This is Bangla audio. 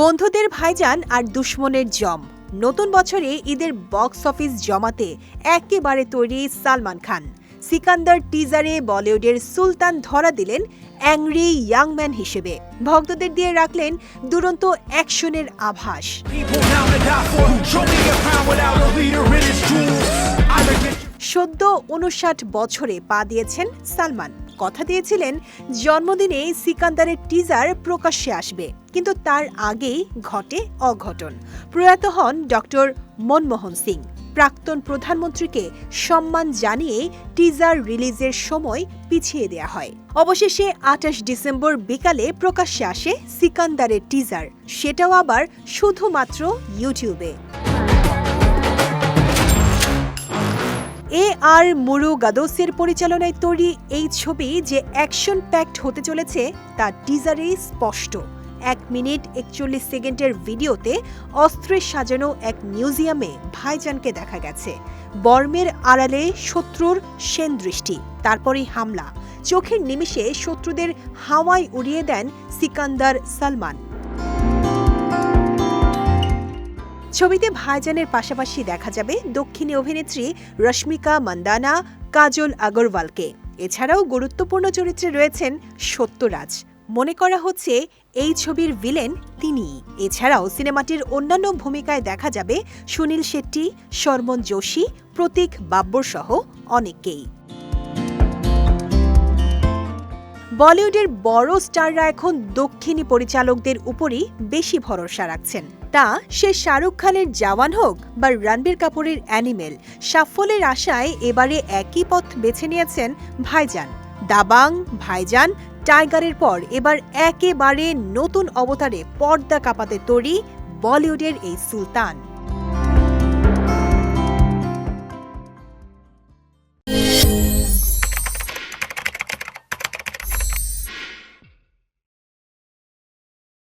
বন্ধুদের ভাইজান আর দুশ্মনের জম। নতুন বছরে ঈদের বক্স অফিস জমাতে একেবারে তৈরি সালমান খান। সিকান্দার টিজারে বলিউডের সুলতান ধরা দিলেন অ্যাংরি ইয়াংম্যান হিসেবে। ভক্তদের দিয়ে রাখলেন দুরন্ত অ্যাকশনের আভাস. সদ্য উনষাট বছরে পা দিয়েছেন সালমান। কথা দিয়েছিলেন, জন্মদিনে সিকান্দারের টিজার প্রকাশ্যে আসবে। কিন্তু তার আগেই ঘটে অঘটন। প্রয়াত হন ডক্টর মনমোহন সিং। প্রাক্তন প্রধানমন্ত্রীকে সম্মান জানিয়ে টিজার রিলিজের সময় পিছিয়ে দেয়া হয়। অবশেষে আঠাশ ডিসেম্বর বিকালে প্রকাশ্যে আসে সিকান্দারের টিজার সেটাও আবার শুধুমাত্র ইউটিউবে এ আর মুরু গাদোসের পরিচালনায় তৈরি এই ছবি যে অ্যাকশন প্যাক্ট হতে চলেছে তা টিজারেই স্পষ্ট। এক মিনিট একচল্লিশ সেকেন্ডের ভিডিওতে অস্ত্রে সাজানো এক মিউজিয়ামে ভাইজানকে দেখা গেছে। বর্মের আড়ালে শত্রুর সেন দৃষ্টি তারপরেই হামলা। চোখের নিমিষে শত্রুদের হাওয়ায় উড়িয়ে দেন সিকান্দার সালমান। ছবিতে ভাইজানের পাশাপাশি দেখা যাবে দক্ষিণী অভিনেত্রী রশ্মিকা মান্দানা, কাজল আগরওয়ালকে। এছাড়াও গুরুত্বপূর্ণ চরিত্রে রয়েছেন সত্যরাজ। মনে করা হচ্ছে এই ছবির ভিলেন তিনি। এছাড়াও সিনেমাটির অন্যান্য ভূমিকায় দেখা যাবে সুনীল শেট্টি, শর্মন যোশী, প্রতীক বাব্বর সহ অনেককেই। বলিউডের বড় স্টাররা এখন দক্ষিণী পরিচালকদের উপরই বেশি ভরসা রাখছেন। তা সে শাহরুখ খানের জওয়ান হোক বা রণবীর কাপুরের অ্যানিমেল, সাফল্যের আশায় এবারে একই পথ বেছে নিয়েছেন ভাইজান। দাবাং, ভাইজান, টাইগারের পর এবার একেবারে নতুন অবতারে পর্দা কাঁপাতে তৈরি বলিউডের এই সুলতান।